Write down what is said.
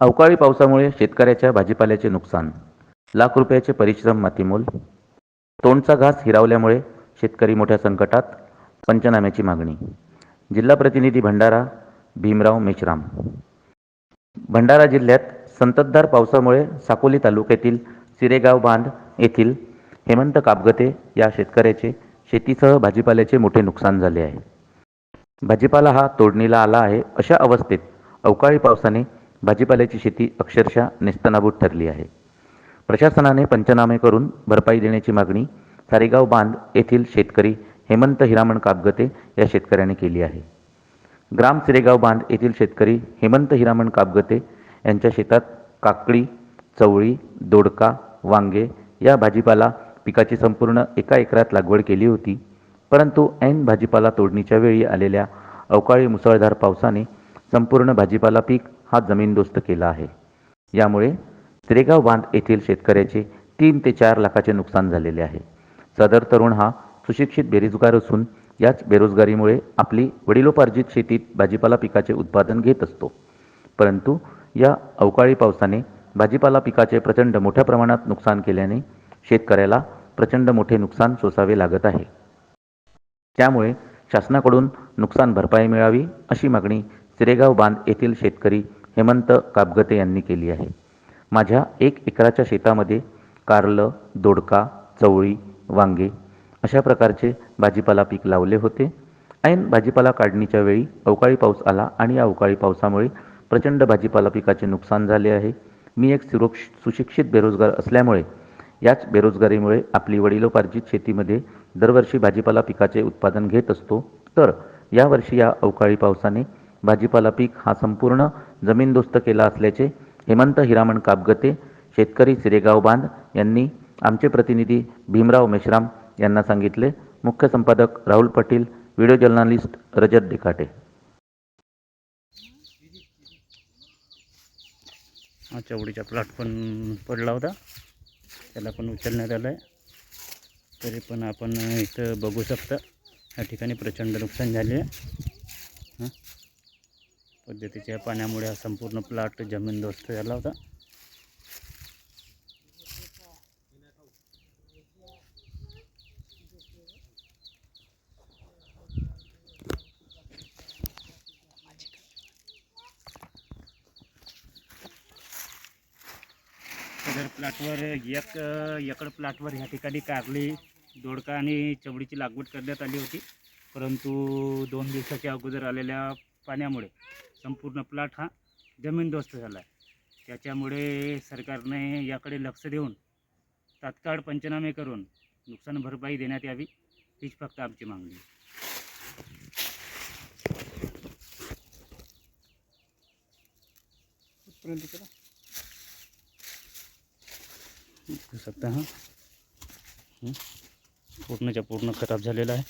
अवकाळी पावसामुळे शेतकऱ्याच्या भाजीपाल्याचे नुकसान. लाख रुपयाचे परिश्रम मातीमोल. तोंडचा घास हिरावल्यामुळे शेतकरी मोठ्या संकटात. पंचनाम्याची मागणी. जिल्हा प्रतिनिधी भंडारा भीमराव मेश्राम. भंडारा जिल्ह्यात संततधार पावसामुळे साकोली तालुक्यातील सिरेगाव बांध येथील हेमंत कापगते या शेतकऱ्याचे शेतीसह भाजीपाल्याचे मोठे नुकसान झाले आहे. भाजीपाला हा तोडणीला आला आहे अशा अवस्थेत अवकाळी पावसाने भाजीपाल्याची शेती अक्षरशः नेस्तनाबूत ठरली आहे. प्रशासनाने पंचनामे करून भरपाई देण्याची मागणी सारेगाव बांध येथील शेतकरी हेमंत हिरामण कापगते या शेतकऱ्याने केली आहे. ग्राम सिरेगाव बांध येथील शेतकरी हेमंत हिरामण कापगते यांच्या शेतात काकडी चवळी दोडका वांगे या भाजीपाला पिकाची संपूर्ण एका एकरात लागवड केली होती. परंतु ऐन भाजीपाला तोडणीच्या वेळी आलेल्या अवकाळी मुसळधार पावसाने संपूर्ण भाजीपाला पीक हा जमीनदोस्त केला आहे. यामुळे त्रेगाव बांध येथील शेतकऱ्याचे तीन ते चार लाखाचे नुकसान झालेले आहे. सदर तरुण हा सुशिक्षित बेरोजगार असून याच बेरोजगारीमुळे आपली वडिलोपार्जित शेतीत भाजीपाला पिकाचे उत्पादन घेत असतो. परंतु या अवकाळी पावसाने भाजीपाला पिकाचे प्रचंड मोठ्या प्रमाणात नुकसान केल्याने शेतकऱ्याला प्रचंड मोठे नुकसान सोसावे लागत आहे. त्यामुळे शासनाकडून नुकसान भरपाई मिळावी अशी मागणी सिरेगाव बांध येथील शेतकरी हेमंत कापगते यांनी केली आहे. माझ्या एक एकराच्या शेतामध्ये कारलं दोडका चवळी वांगे अशा प्रकारचे भाजीपाला पीक लावले होते. ऐन भाजीपाला काढणीच्या वेळी अवकाळी पाऊस आला आणि या अवकाळी पावसामुळे प्रचंड भाजीपाला पिकाचे नुकसान झाले आहे. मी एक सुरक्ष सुशिक्षित बेरोजगार असल्यामुळे याच बेरोजगारीमुळे आपली वडिलोपार्जित शेतीमध्ये दरवर्षी भाजीपाला पिकाचे उत्पादन घेत असतो. तर यावर्षी या अवकाळी पावसाने भाजीपाला पीक हा संपूर्ण जमीनदोस्त केला असल्याचे हेमंत हिरामण कापगते शेतकरी सिरेगाव बांध यांनी आमचे प्रतिनिधी भीमराव मेश्राम यांना सांगितले. मुख्य संपादक राहुल पाटील व्हिडिओ जर्नालिस्ट रजत डिकाटे. हा चवडीचा प्लॉट पण पडला होता. त्याला पण उचलण्यात आलं आहे तरी पण आपण इथं बघू शकता. या ठिकाणी प्रचंड नुकसान झाले आहे. हां? पद्धतीच्या पाण्यामुळे हा संपूर्ण प्लॉट जमीनदोस्त झाला होता. सदर प्लॉटवर एक एकड प्लॉटवर ह्या ठिकाणी कारली दोडका आणि चवडीची लागवड करण्यात आली होती. परंतु दोन दिवसाच्या अगोदर आलेल्या पाण्यामुळे. संपूर्ण प्लॉट हा जमीनदोस्त झाला आहे त्याच्यामुळे सरकारने याकडे लक्ष देऊन तात्काळ पंचनामे करून नुकसान भरपाई देण्यात यावी हीच फक्त आमची मागणी आहे. शकता हा. पूर्णच्या पूर्ण खराब झालेला आहे.